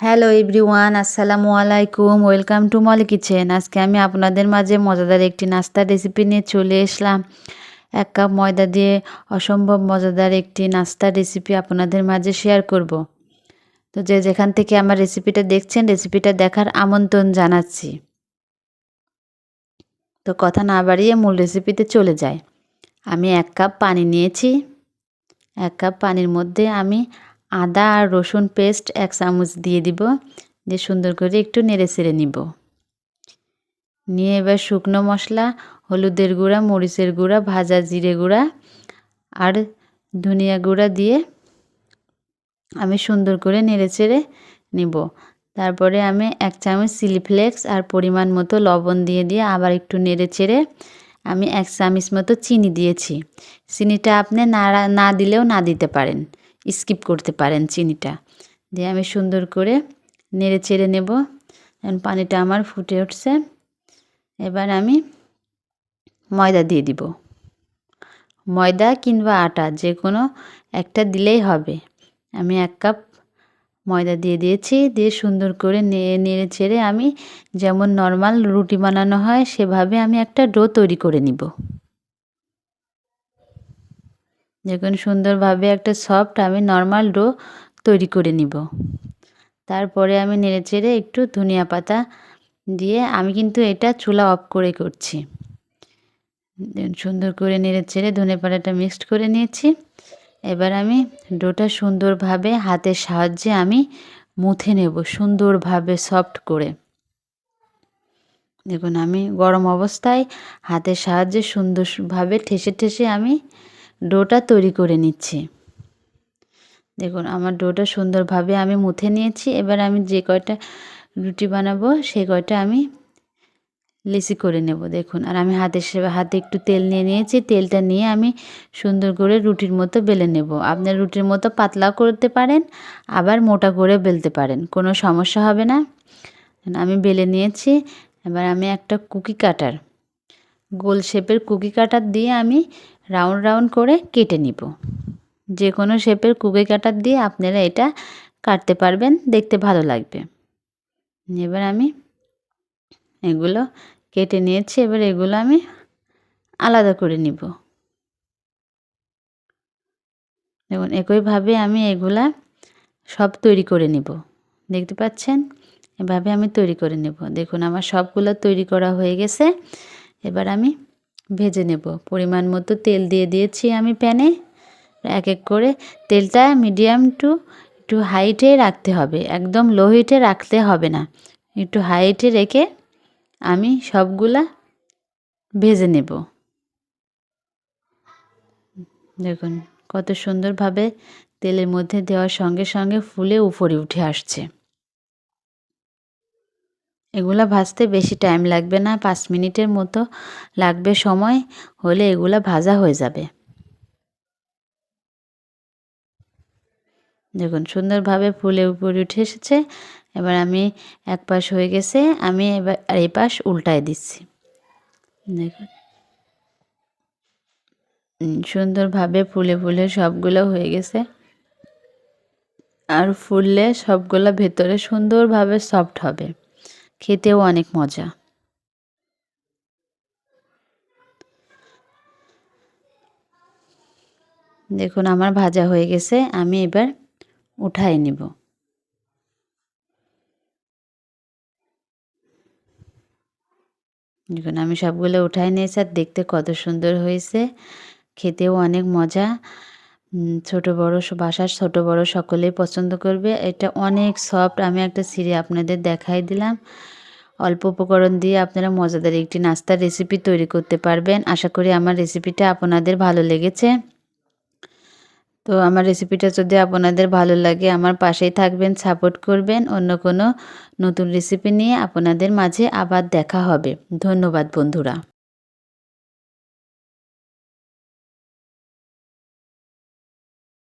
Hello everyone আসসালামু আলাইকুম welcome to mall kitchen আজকে আমি আপনাদের মাঝে মজাদার একটি নাস্তার রেসিপি নিয়ে চলে এসলাম। এক কাপ ময়দা দিয়ে অসম্ভব মজাদার একটি নাস্তার রেসিপি আপনাদের মাঝে শেয়ার করব। তো যে যেখান থেকে আমার রেসিপিটা দেখছেন রেসিপিটা দেখার আমন্ত্রণ জানাচ্ছি। তো কথা না বাড়িয়ে মূল রেসিপিতে চলে যায় আমি এক কাপ পানি নিয়েছি। এক কাপ পানির মধ্যে আমি আদা আর রসুন পেস্ট এক চামচ দিয়ে দিব, দিয়ে সুন্দর করে একটু নেড়ে ছেড়ে নিব। নিয়ে এবার শুকনো মশলা, হলুদের গুঁড়া, মরিচের গুঁড়া, ভাজা জিরে গুঁড়া আর ধনিয়া গুঁড়া দিয়ে আমি সুন্দর করে নেড়ে চেড়ে নিব। তারপরে আমি এক চামচ চিলি ফ্লেক্স আর পরিমাণ মতো লবণ দিয়ে দিয়ে আবার একটু নেড়ে চেড়ে আমি এক চামচ মতো চিনি দিয়েছি। চিনিটা আপনি না না দিলেও না দিতে পারেন। স্কিপ করতে পারেন চিনিটা। দিয়ে আমি সুন্দর করে নেড়ে চেড়ে নেব। পানিটা আমার ফুটে উঠছে। এবার আমি ময়দা দিয়ে দিব। ময়দা কিংবা আটা যে কোনো একটা দিলেই হবে। আমি এক কাপ ময়দা দিয়ে দিয়েছি। দিয়ে সুন্দর করে নেড়ে নেড়ে ছেড়ে আমি যেমন নর্মাল রুটি বানানো হয় সেভাবে আমি একটা ডো তৈরি করে নিব। দেখুন, সুন্দরভাবে একটা সফট আমি নর্মাল ডো তৈরি করে নিব। তারপরে আমি নেড়ে চেড়ে একটু ধনিয়া পাতা দিয়ে আমি কিন্তু এটা চুলা অফ করে করছি। সুন্দর করে নেড়ে চেড়ে ধনে পাতাটা মিক্সড করে নিয়েছি। এবার আমি ডোটা সুন্দরভাবে হাতের সাহায্যে আমি মুথে নেব সুন্দরভাবে সফট করে। দেখুন, আমি গরম অবস্থায় হাতের সাহায্যে সুন্দরভাবে ঠেসে ঠেসে আমি ডোটা তৈরি করে নিচ্ছি। দেখুন, আমার ডোটা সুন্দরভাবে আমি মুথে নিয়েছি। এবার আমি যে কয়টা রুটি বানাবো সেই কয়টা আমি লিসি করে নেব। দেখুন, আর আমি হাতে হাতে একটু তেল নিয়ে নিয়েছি। তেলটা নিয়ে আমি সুন্দর করে রুটির মতো বেলে নেব। আপনার রুটির মতো পাতলাও করতে পারেন, আবার মোটা করে বেলতে পারেন। কোনো সমস্যা হবে না। আমি বেলে নিয়েছি। এবার আমি একটা কুকি কাটার গোল শেপের কুকি কাটার দিয়ে আমি রাউন্ড রাউন্ড করে কেটে নিব। যে কোনো শেপের কুকি কাটার দিয়ে আপনারা এটা কাটতে পারবেন, দেখতে ভালো লাগবে। এবার আমি এগুলো কেটে নিয়েছি, এবার এগুলো আমি আলাদা করে নিব। দেখুন, একইভাবে আমি এগুলা সব তৈরি করে নিব। দেখতে পাচ্ছেন? এভাবে আমি তৈরি করে নেব। দেখুন, আমার সবগুলো তৈরি করা হয়ে গেছে। এবার আমি ভেজে নেব। পরিমাণ মতো তেল দিয়ে দিয়েছি আমি প্যানে। এক এক করে তেলটা মিডিয়াম টু একটু হাইটে রাখতে হবে। একদম লো হিটে রাখতে হবে না। একটু হাইটে রেখে আমি সবগুলা ভেজে নেব। দেখুন কত সুন্দরভাবে তেলের মধ্যে দেওয়ার সঙ্গে সঙ্গে ফুলে উপরে উঠে আসছে। এগুলা ভাজতে বেশি টাইম লাগবে না, পাঁচ মিনিটের মতো লাগবে সময়, হলে এগুলা ভাজা হয়ে যাবে। দেখুন, সুন্দরভাবে ফুলে উপরে উঠে এসেছে। এবার আমি এক পাশ হয়ে গেছে, আমি এবার এই পাশ উল্টায় দিচ্ছি। দেখুন। সুন্দরভাবে ফুলে ফুলে সবগুলো হয়ে গেছে। আর ফুললে সবগুলো ভেতরে সুন্দরভাবে সফট হবে। খেতেও অনেক মজা। দেখুন, আমার ভাজা হয়ে গেছে, আমি এবার উঠাই নিব। দেখুন, আমি সবগুলো উঠাই নিয়েছি, আর দেখতে কত সুন্দর হয়েছে, খেতেও অনেক মজা। ছোট বড় বাসার ছোট বড় সকলেই পছন্দ করবে। এটা অনেক সফট আমি একটা সিঁড়ি আপনাদের দেখাই দিলাম। অল্প উপকরণ দিয়ে আপনারা মজাদার একটি নাস্তার রেসিপি তৈরি করতে পারবেন। আশা করি আমার রেসিপিটা আপনাদের ভালো লেগেছে। তো আমার রেসিপিটা যদি আপনাদের ভালো লাগে, আমার পাশেই থাকবেন সাপোর্ট করবেন। অন্য কোনো নতুন রেসিপি নিয়ে আপনাদের মাঝে আবার দেখা হবে। ধন্যবাদ, বন্ধুরা।